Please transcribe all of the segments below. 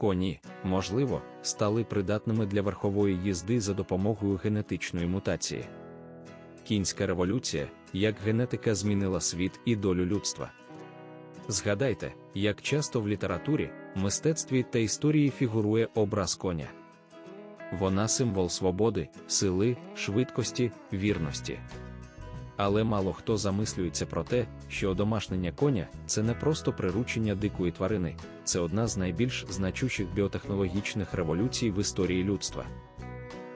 Коні, можливо, стали придатними для верхової їзди за допомогою генетичної мутації. Кінська революція, як генетика змінила світ і долю людства. Згадайте, як часто в літературі, мистецтві та історії фігурує образ коня. Вона символ свободи, сили, швидкості, вірності. Але мало хто замислюється про те, що одомашнення коня це не просто приручення дикої тварини, це одна з найбільш значущих біотехнологічних революцій в історії людства.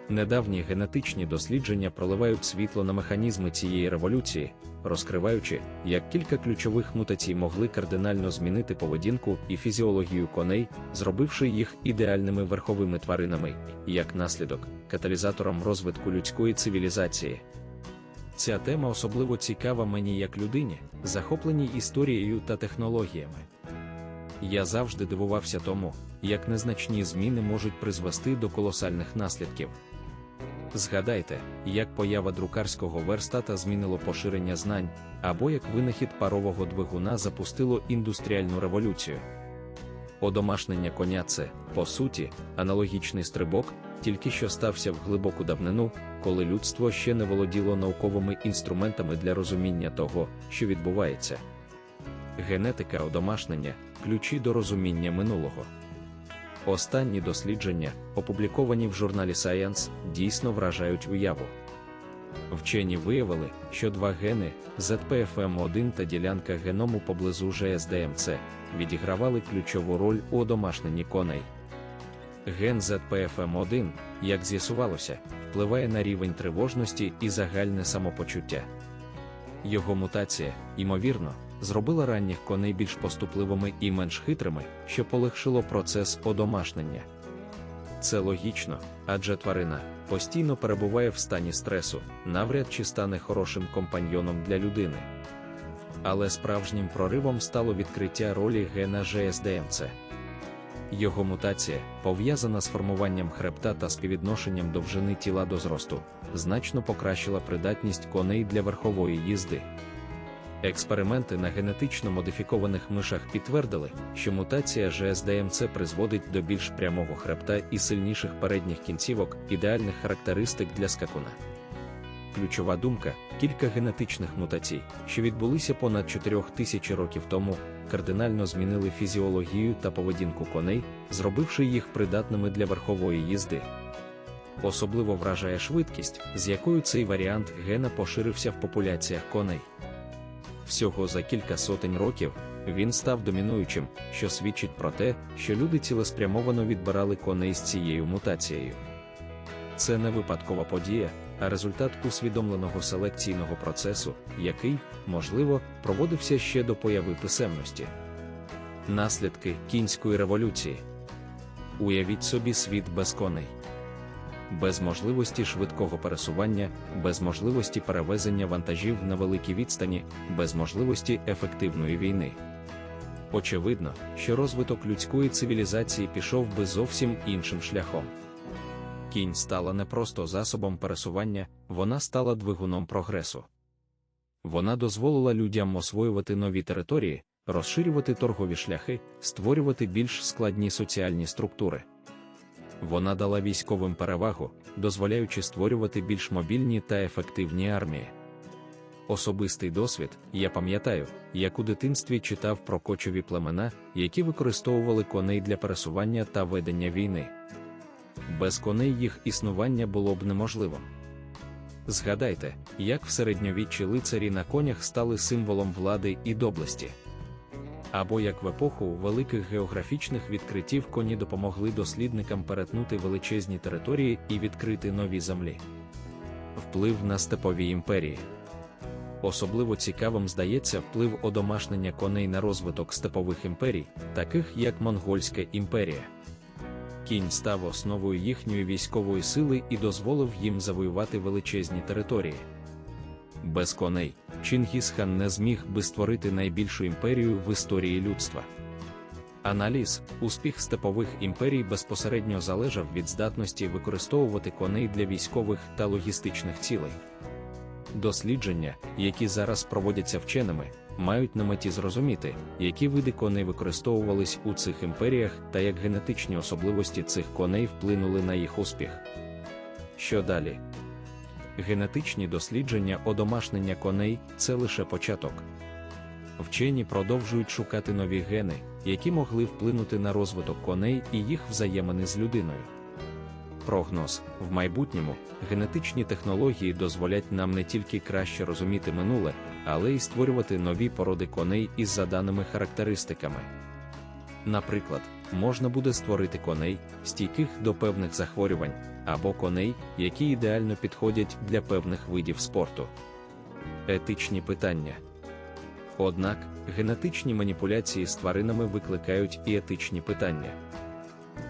Недавні генетичні дослідження проливають світло на механізми цієї революції, розкриваючи, як кілька ключових мутацій могли кардинально змінити поведінку і фізіологію коней, зробивши їх ідеальними верховими тваринами, як наслідок, каталізатором розвитку людської цивілізації. Ця тема особливо цікава мені як людині, захопленій історією та технологіями. Я завжди дивувався тому, як незначні зміни можуть призвести до колосальних наслідків. Згадайте, як поява друкарського верстата змінило поширення знань, або як винахід парового двигуна запустило індустріальну революцію. Одомашнення коня це, по суті, аналогічний стрибок, тільки що стався в глибоку давнину, коли людство ще не володіло науковими інструментами для розуміння того, що відбувається. Генетика одомашнення ключі до розуміння минулого. Останні дослідження, опубліковані в журналі Science, дійсно вражають уяву. Вчені виявили, що два гени ZPFM1 та ділянка геному поблизу ЖСДМЦ відігравали ключову роль у одомашненні коней. Ген ZPFM1, як з'ясувалося, впливає на рівень тривожності і загальне самопочуття. Його мутація, ймовірно, зробила ранніх коней більш поступливими і менш хитрими, що полегшило процес одомашнення. Це логічно, адже тварина постійно перебуває в стані стресу, навряд чи стане хорошим компаньйоном для людини. Але справжнім проривом стало відкриття ролі гена ЖСДМЦ. Його мутація, пов'язана з формуванням хребта та співвідношенням довжини тіла до зросту, значно покращила придатність коней для верхової їзди. Експерименти на генетично модифікованих мишах підтвердили, що мутація ЖСДМЦ призводить до більш прямого хребта і сильніших передніх кінцівок, ідеальних характеристик для скакуна. Ключова думка: кілька генетичних мутацій, що відбулися понад 4 тисячі років тому, кардинально змінили фізіологію та поведінку коней, зробивши їх придатними для верхової їзди. Особливо вражає швидкість, з якою цей варіант гена поширився в популяціях коней. Всього за кілька сотень років він став домінуючим, що свідчить про те, що люди цілеспрямовано відбирали коней з цією мутацією. Це не випадкова подія, а результат усвідомленого селекційного процесу, який, можливо, проводився ще до появи писемності. Наслідки кінської революції. Уявіть собі світ без коней. Без можливості швидкого пересування, без можливості перевезення вантажів на великій відстані, без можливості ефективної війни. Очевидно, що розвиток людської цивілізації пішов би зовсім іншим шляхом. Кінь стала не просто засобом пересування, вона стала двигуном прогресу. Вона дозволила людям освоювати нові території, розширювати торгові шляхи, створювати більш складні соціальні структури. Вона дала військовим перевагу, дозволяючи створювати більш мобільні та ефективні армії. Особистий досвід, я пам'ятаю, як у дитинстві читав про кочові племена, які використовували коней для пересування та ведення війни. Без коней їх існування було б неможливим. Згадайте, як в середньовіччі лицарі на конях стали символом влади і доблесті. Або як в епоху великих географічних відкриттів коні допомогли дослідникам перетнути величезні території і відкрити нові землі. Вплив на степові імперії. Особливо цікавим здається вплив одомашнення коней на розвиток степових імперій, таких як Монгольська імперія. Кінь став основою їхньої військової сили і дозволив їм завоювати величезні території. Без коней Чингісхан не зміг би створити найбільшу імперію в історії людства. Аналіз, успіх степових імперій безпосередньо залежав від здатності використовувати коней для військових та логістичних цілей. Дослідження, які зараз проводяться вченими, мають на меті зрозуміти, які види коней використовувались у цих імперіях та як генетичні особливості цих коней вплинули на їх успіх. Що далі? Генетичні дослідження одомашнення коней це лише початок. Вчені продовжують шукати нові гени, які могли вплинути на розвиток коней і їх взаємини з людиною. Прогноз в майбутньому генетичні технології дозволять нам не тільки краще розуміти минуле, але й створювати нові породи коней із заданими характеристиками. Наприклад, можна буде створити коней, стійких до певних захворювань, або коней, які ідеально підходять для певних видів спорту. Етичні питання. Однак, генетичні маніпуляції з тваринами викликають і етичні питання.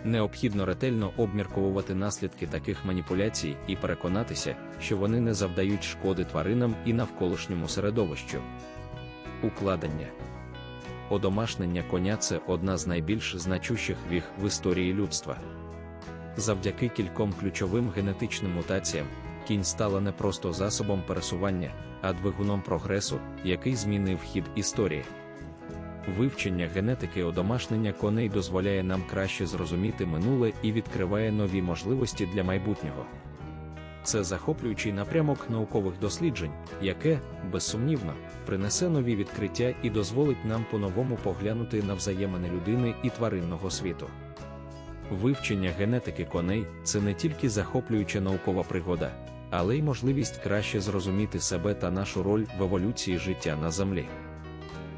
Необхідно ретельно обмірковувати наслідки таких маніпуляцій і переконатися, що вони не завдають шкоди тваринам і навколишньому середовищу. Укладення Одомашнення коня це одна з найбільш значущих віх в історії людства. Завдяки кільком ключовим генетичним мутаціям, кінь стала не просто засобом пересування, а двигуном прогресу, який змінив хід історії. Вивчення генетики одомашнення коней дозволяє нам краще зрозуміти минуле і відкриває нові можливості для майбутнього. Це захоплюючий напрямок наукових досліджень, яке, безсумнівно, принесе нові відкриття і дозволить нам по-новому поглянути на взаємини людини і тваринного світу. Вивчення генетики коней це не тільки захоплююча наукова пригода, але й можливість краще зрозуміти себе та нашу роль в еволюції життя на землі.